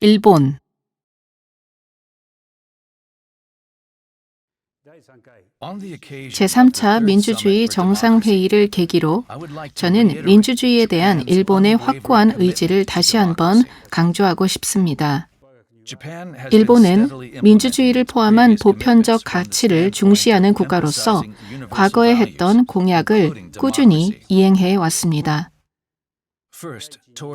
일본 제3차 민주주의 정상회의를 계기로 저는 민주주의에 대한 일본의 확고한 의지를 다시 한번 강조하고 싶습니다. 일본은 민주주의를 포함한 보편적 가치를 중시하는 국가로서 과거에 했던 공약을 꾸준히 이행해 왔습니다.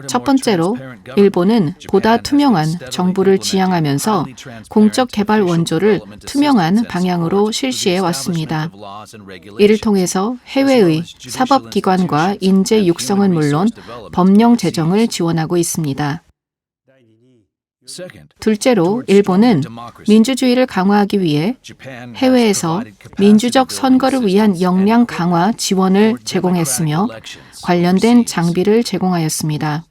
첫 번째로 일본은 보다 투명한 정부를 지향하면서 공적 개발 원조를 투명한 방향으로 실시해 왔습니다. 이를 통해서 해외의 사법기관과 인재 육성은 물론 법령 제정을 지원하고 있습니다. 둘째로 일본은 민주주의를 강화하기 위해 해외에서 민주적 선거를 위한 역량 강화 지원을 제공했으며 관련된 장비를 제공하였습니다.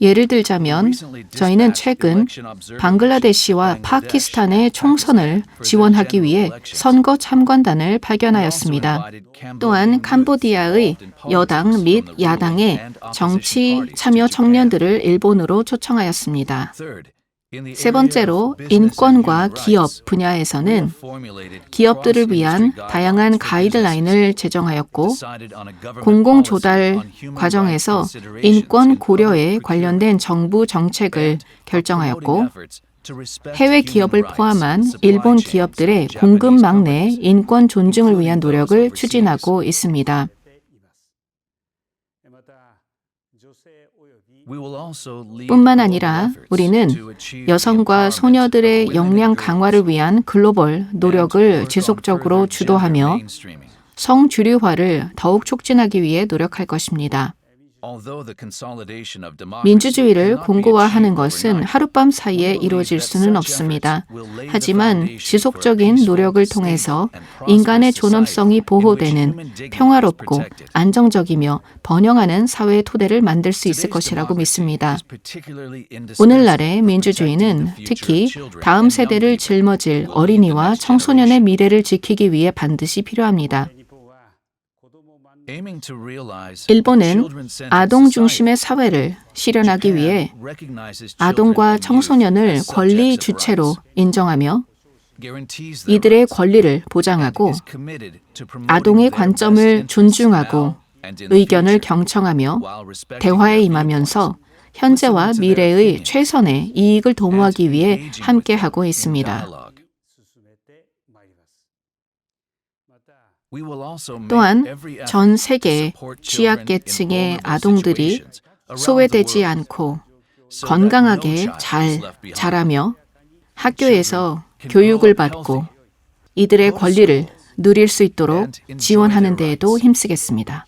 예를 들자면 저희는 최근 방글라데시와 파키스탄의 총선을 지원하기 위해 선거 참관단을 파견하였습니다. 또한 캄보디아의 여당 및 야당의 정치 참여 청년들을 일본으로 초청하였습니다. 세 번째로 인권과 기업 분야에서는 기업들을 위한 다양한 가이드라인을 제정하였고 공공 조달 과정에서 인권 고려에 관련된 정부 정책을 결정하였고 해외 기업을 포함한 일본 기업들의 공급망 내 인권 존중을 위한 노력을 추진하고 있습니다. 뿐만 아니라 우리는 여성과 소녀들의 역량 강화를 위한 글로벌 노력을 지속적으로 주도하며 성주류화를 더욱 촉진하기 위해 노력할 것입니다. 민주주의를 공고화하는 것은 하룻밤 사이에 이루어질 수는 없습니다. 하지만 지속적인 노력을 통해서 인간의 존엄성이 보호되는 평화롭고 안정적이며 번영하는 사회의 토대를 만들 수 있을 것이라고 믿습니다. 오늘날의 민주주의는 특히 다음 세대를 짊어질 어린이와 청소년의 미래를 지키기 위해 반드시 필요합니다. 일본은 아동 중심의 사회를 실현하기 위해 아동과 청소년을 권리 주체로 인정하며 이들의 권리를 보장하고 아동의 관점을 존중하고 의견을 경청하며 대화에 임하면서 현재와 미래의 최선의 이익을 도모하기 위해 함께하고 있습니다. 또한 전 세계 취약계층의 아동들이 소외되지 않고 건강하게 잘 자라며 학교에서 교육을 받고 이들의 권리를 누릴 수 있도록 지원하는 데에도 힘쓰겠습니다.